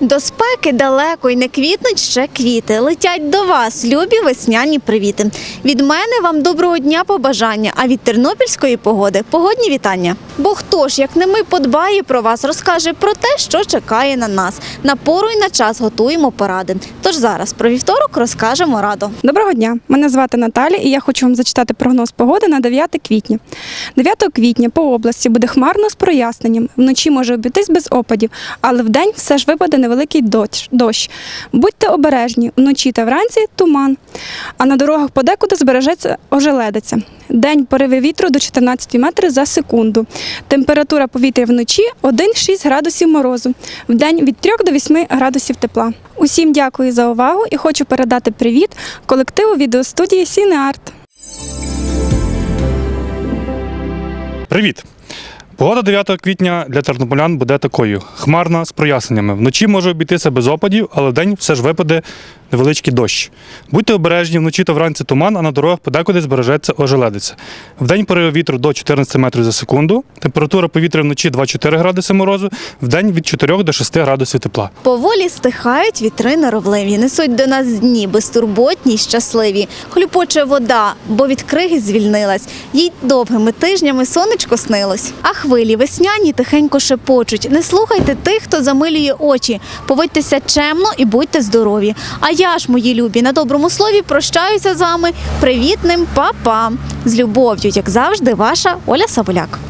До спеки далеко й не квітнуть ще квіти. Летять до вас, любі весняні привіти. Від мене вам доброго дня побажання, а від тернопільської погоди погодні вітання. Бо хто ж, як не ми, подбає про вас, розкаже про те, що чекає на нас. На пору й на час готуємо поради. Тож зараз про вівторок розкажемо радо. Доброго дня! Мене звати Наталя, і я хочу вам зачитати прогноз погоди на 9 квітня. 9 квітня по області буде хмарно з проясненням. Вночі може обійтись без опадів, але вдень все ж випаде невеликий дощ. дощ. Будьте обережні, вночі та вранці туман. А на дорогах подекуди збережеться ожеледиця. День пориви вітру до 14 метрів за секунду. Температура повітря вночі 1-6 градусів морозу. Вдень від 3 до 8 градусів тепла. Усім дякую за увагу і хочу передати привіт колективу відеостудії Сінеарт. Привіт! Погода 9 квітня для тернополян буде такою: хмарна з проясненнями. Вночі може обійтися без опадів, але вдень все ж випаде невеличкий дощ. Будьте обережні, вночі та вранці туман, а на дорогах подекуди збережеться ожеледиця. Вдень пориви вітру до 14 метрів за секунду. Температура повітря вночі 2-4 градуси морозу, вдень від 4 до 6 градусів тепла. Поволі стихають вітри норовливі, несуть до нас дні безтурботні й щасливі. Хлюпоче вода, бо від криги звільнилась. Їй довгими тижнями сонечко снилось. А хвилі весняні тихенько шепочуть. Не слухайте тих, хто замилює очі. Поводьтеся чемно і будьте здорові. А я ж, мої любі, на доброму слові прощаюся з вами привітним па-па. З любов'ю, як завжди, ваша Оля Саволяк.